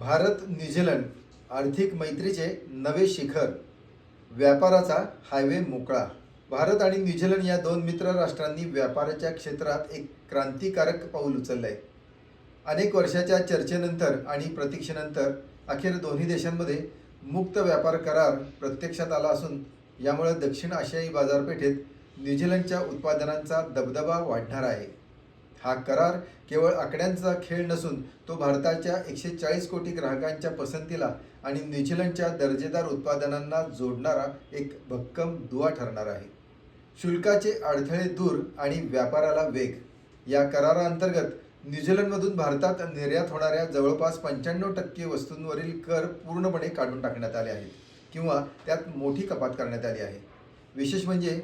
Bharat New Zealand आर्थिक मैत्रीचे नवे शिखर. व्यापाराचा हायवे मोकळा. भारत आणि न्यूझीलंड या दोन मित्र राष्ट्रांनी व्यापाराच्या क्षेत्रात एक क्रांतिकारक पाऊल उचललं आहे अनेक वर्षाच्या चर्चेनंतर आणि प्रतीक्षेनंतर अखेर दोन्ही देशांमध्ये मुक्त व्यापार करार प्रत्यक्षात आला असून यामुळे दक्षिण आशियाई बाजारपेठेत न्यूझीलंडच्या उत्पादनांचा दबदबा वाढणार आहे. हा करार केवळ आकड्यांचा खेळ नसून तो भारताच्या एकशे चाळीस कोटी ग्राहकांच्या पसंतीला आणि न्यूझीलंडच्या दर्जेदार उत्पादनांना जोडणारा एक भक्कम दुवा ठरणार आहे. शुल्काचे अडथळे दूर आणि व्यापाराला वेग. या कराराअंतर्गत न्यूझीलंडमधून भारतात निर्यात होणाऱ्या जवळपास पंच्याण्णव टक्के वस्तूंवरील कर पूर्णपणे काढून टाकण्यात आले आहेत किंवा त्यात मोठी कपात करण्यात आली आहे. विशेष म्हणजे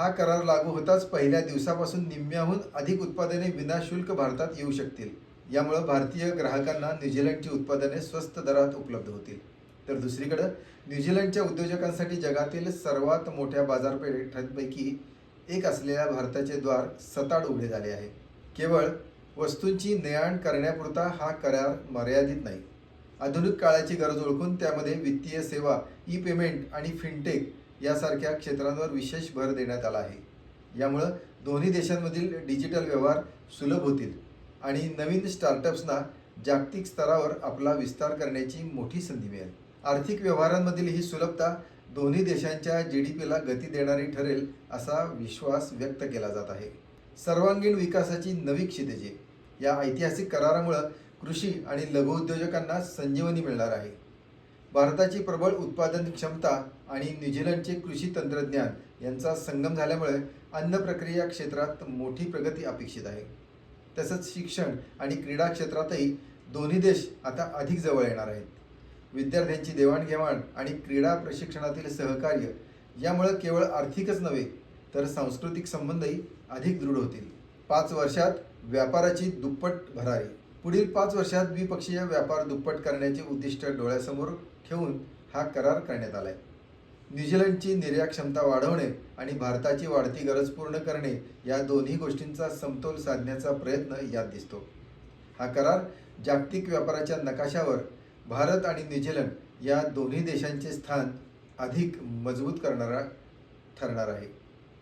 हा करार लागू होताच पहिल्या दिवसापासून निम्म्याहून अधिक उत्पादने विनाशुल्क भारतात येऊ शकतील. यामुळे भारतीय ग्राहकांना न्यूझीलंडची उत्पादने स्वस्त दरात उपलब्ध होतील. तर दुसरीकडं न्यूझीलंडच्या उद्योजकांसाठी जगातील सर्वात मोठ्या बाजारपेठांपैकी एक असलेल्या भारताचे द्वार सताड उघडे झाले आहे. केवळ वस्तूंची नेआण करण्यापुरता हा करार मर्यादित नाही. आधुनिक काळाची गरज ओळखून त्यामध्ये वित्तीय सेवा ई पेमेंट आणि फिनटेक यासारख्या क्षेत्रांवर विशेष भर देण्यात आला आहे. यामुळं दोन्ही देशांमधील डिजिटल व्यवहार सुलभ होतील आणि नवीन स्टार्टअप्सना जागतिक स्तरावर आपला विस्तार करण्याची मोठी संधी मिळेल. आर्थिक व्यवहारांमधील ही सुलभता दोन्ही देशांच्या जी डी पीला गती देणारी ठरेल असा विश्वास व्यक्त केला जात आहे. सर्वांगीण विकासाची नवी क्षितिजे. या ऐतिहासिक करारामुळं कृषी आणि लघुउद्योजकांना संजीवनी मिळणार आहे. भारताची प्रबळ उत्पादन क्षमता आणि न्यूझीलंडचे कृषी तंत्रज्ञान यांचा संगम झाल्यामुळे अन्न प्रक्रिया क्षेत्रात मोठी प्रगती अपेक्षित आहे. तसंच शिक्षण आणि क्रीडा क्षेत्रातही दोन्ही देश आता अधिक जवळ येणार आहेत. विद्यार्थ्यांची देवाणघेवाण आणि क्रीडा प्रशिक्षणातील सहकार्य यामुळे केवळ आर्थिकच नव्हे तर सांस्कृतिक संबंधही अधिक दृढ होतील. पाच वर्षात व्यापाराची दुप्पट भरारी पुढील पाच वर्षात द्विपक्षीय व्यापार दुप्पट करण्याचे उद्दिष्ट डोळ्यासमोर ठेवून हा करार करण्यात आलाय. न्यूझीलंडची निर्यात क्षमता वाढवणे आणि भारताची वाढती गरज पूर्ण करणे या दोन्ही गोष्टींचा समतोल साधण्याचा प्रयत्न यात दिसतो. हा करार जागतिक व्यापाराच्या नकाशावर भारत आणि न्यूझीलंड या दोन्ही देशांचे स्थान अधिक मजबूत करणारा ठरणार आहे.